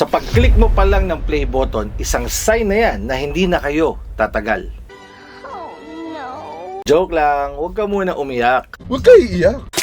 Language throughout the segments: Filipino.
Sa pag-click mo pa lang ng play button, isang sign na yan na hindi na kayo tatagal. Oh no. Joke lang, huwag ka muna umiyak. Huwag kayo iiyak.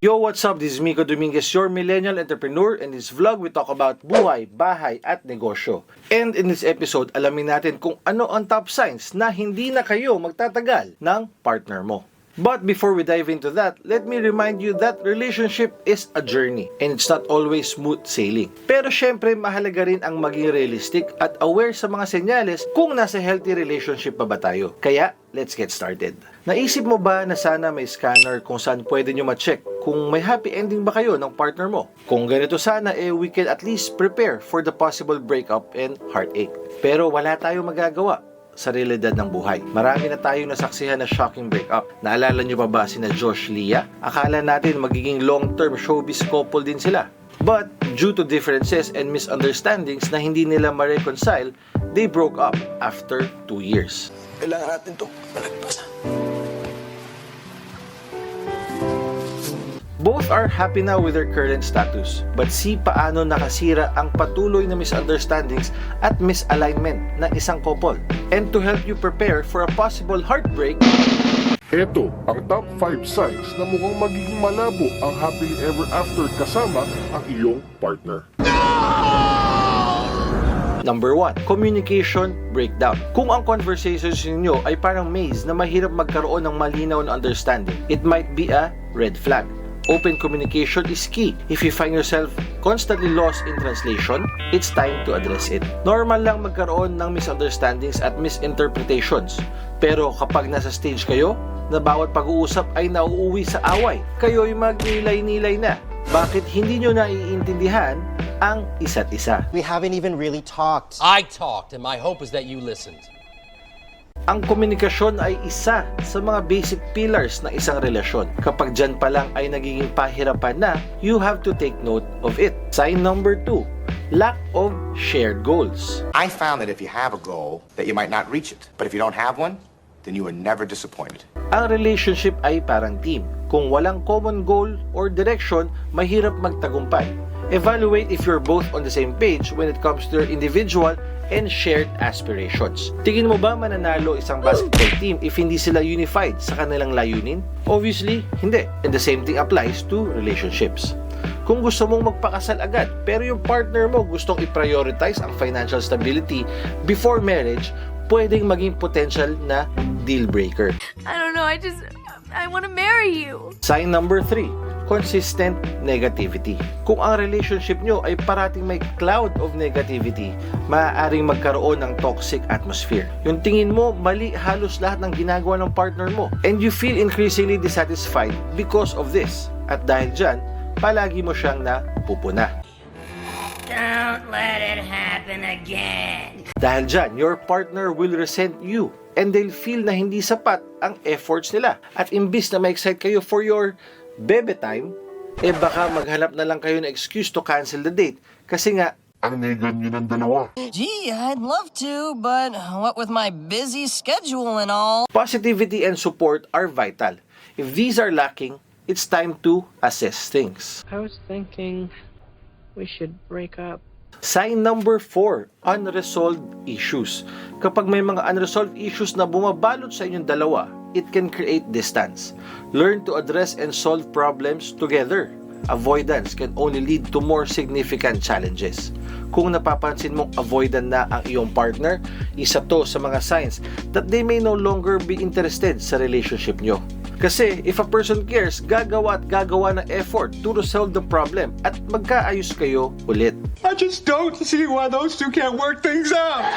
Yo, what's up? This is Miko Dominguez, your millennial entrepreneur. In this vlog, we talk about buhay, bahay, at negosyo. And in this episode, alamin natin kung ano ang top signs na hindi na kayo magtatagal ng partner mo. But before we dive into that, let me remind you that relationship is a journey and it's not always smooth sailing. Pero syempre, mahalaga rin ang maging realistic at aware sa mga senyales kung nasa healthy relationship pa ba tayo. Kaya, let's get started. Naisip mo ba na sana may scanner kung saan pwede nyo ma-check kung may happy ending ba kayo ng partner mo? Kung ganito sana, eh we can at least prepare for the possible breakup and heartache. Pero wala tayong magagawa sa realidad ng buhay. Marami na tayong nasaksihan na shocking breakup. Naalala nyo pa ba si na Josh Lia? Akala natin magiging long-term showbiz couple din sila. But due to differences and misunderstandings na hindi nila ma-reconcile, they broke up after 2 years. Kailangan natin to malagpasan. Both are happy now with their current status, but see paano nakasira ang patuloy na misunderstandings at misalignment ng isang couple. And to help you prepare for a possible heartbreak, Ito ang top 5 signs na mukhang magiging malabo ang happily ever after kasama ang iyong partner. Number 1, communication breakdown. Kung ang conversations ninyo ay parang maze na mahirap magkaroon ng malinaw na understanding, it might be a red flag. Open communication is key. If you find yourself constantly lost in translation, it's time to address it. Normal lang magkaroon ng misunderstandings at misinterpretations. Pero kapag nasa stage kayo, na bawat pag-uusap ay nauuwi sa away, kayo'y magnilay-nilay na. Bakit hindi nyo naiintindihan ang isa't isa? We haven't even really talked. I talked, and my hope is that you listened. Ang komunikasyon ay isa sa mga basic pillars ng isang relasyon. Kapag dyan pa lang ay nagiging pahirapan na, you have to take note of it. Sign number 2, lack of shared goals. I found that if you have a goal, that you might not reach it. But if you don't have one, then you are never disappointed. Ang relationship ay parang team. Kung walang common goal or direction, mahirap magtagumpay. Evaluate if you're both on the same page when it comes to your individual and shared aspirations. Tingin mo ba mananalo isang basketball team if hindi sila unified sa kanilang layunin? Obviously, hindi. And the same thing applies to relationships. Kung gusto mong magpakasal agad, pero yung partner mo gustong i-prioritize ang financial stability before marriage, pwedeng maging potential na deal breaker. I don't know. I just. I want to marry you. Sign number 3, consistent negativity. Kung ang relationship nyo ay parating may cloud of negativity, maaaring magkaroon ng toxic atmosphere. Yung tingin mo, mali halos lahat ng ginagawa ng partner mo. And you feel increasingly dissatisfied because of this. At dahil dyan, palagi mo siyang napupuna. Don't let it happen again. Dahil dyan, your partner will resent you and they'll feel na hindi sapat ang efforts nila. At imbis na ma-excite kayo for your bebe time, eh baka maghanap na lang kayo ng excuse to cancel the date. Kasi nga, Ang negan nyo ng dalawa. Gee, I'd love to, but what with my busy schedule and all? positivity and support are vital. If these are lacking, it's time to assess things. I was thinking we should break up. Sign number 4, unresolved issues. Kapag may mga unresolved issues na bumabalot sa inyong dalawa, it can create distance. Learn to address and solve problems together. Avoidance can only lead to more significant challenges. Kung napapansin mong avoidant na ang iyong partner, isa to sa mga signs that they may no longer be interested sa relationship nyo. Kasi if a person cares, gagawa at gagawa ng effort to resolve the problem at magkaayos kayo ulit. I just don't see why those two can't work things out.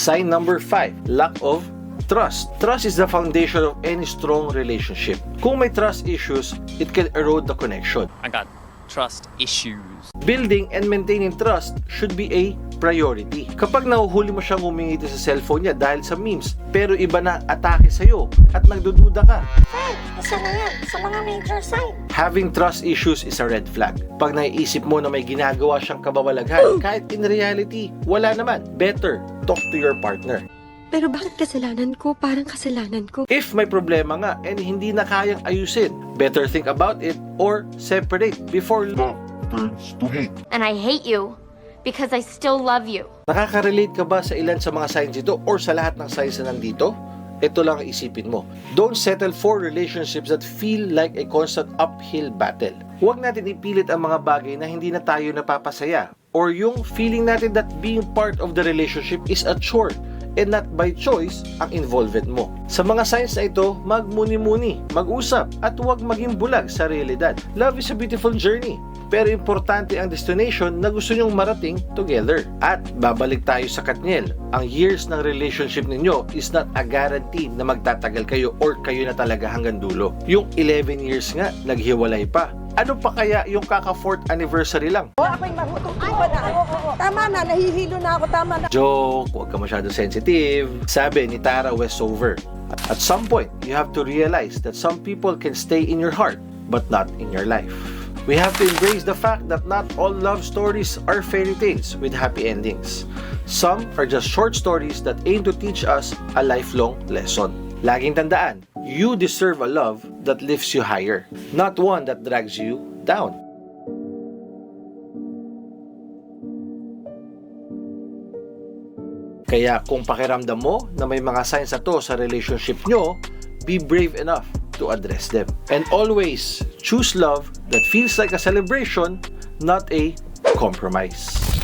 Sign number 5, lack of trust. Trust is the foundation of any strong relationship. Kung may trust issues, it can erode the connection. I got trust issues. Building and maintaining trust should be a priority. Kapag nahuhuli mo siyang umingiti sa cellphone niya dahil sa memes, pero iba na atake sa'yo at nagdududa ka, Fred, isa na yan sa mga major sign. Having trust issues is a red flag. Pag naiisip mo na may ginagawa siyang kababalaghan, kahit in reality, wala naman. Better, talk to your partner. Pero bakit kasalanan ko? Parang kasalanan ko. If may problema nga and hindi na kayang ayusin, better think about it or separate before Love turns to hate. And I hate you because I still love you. Nakaka-relate ka ba sa ilan sa mga signs ito or sa lahat ng signs na nandito? Ito lang ang isipin mo. Don't settle for relationships that feel like a constant uphill battle. Huwag natin ipilit ang mga bagay na hindi na tayo napapasaya or yung feeling natin that being part of the relationship is a chore and not by choice ang involvement mo. Sa mga signs na ito, magmuni-muni, mag-usap at huwag maging bulag sa realidad. Love is a beautiful journey pero importante ang destination na gusto nyong marating together. At babalik tayo sa Katniel. Ang years ng relationship ninyo is not a guarantee na magtatagal kayo or kayo na talaga hanggang dulo. Yung 11 years nga, naghiwalay pa. Ano pa kaya yung kaka 4th anniversary lang? Ako'y mahututuwa na. Tama na, nahihilo na ako. Tama na. Joke, huwag ka masyado sensitive. Sabi ni Tara Westover. At some point, you have to realize that some people can stay in your heart, but not in your life. We have to embrace the fact that not all love stories are fairy tales with happy endings. Some are just short stories that aim to teach us a lifelong lesson. Laging tandaan, you deserve a love that lifts you higher, not one that drags you down. Kaya kung pakiramdam mo na may mga signs na to sa relationship nyo, be brave enough to address them. And always choose love that feels like a celebration, not a compromise.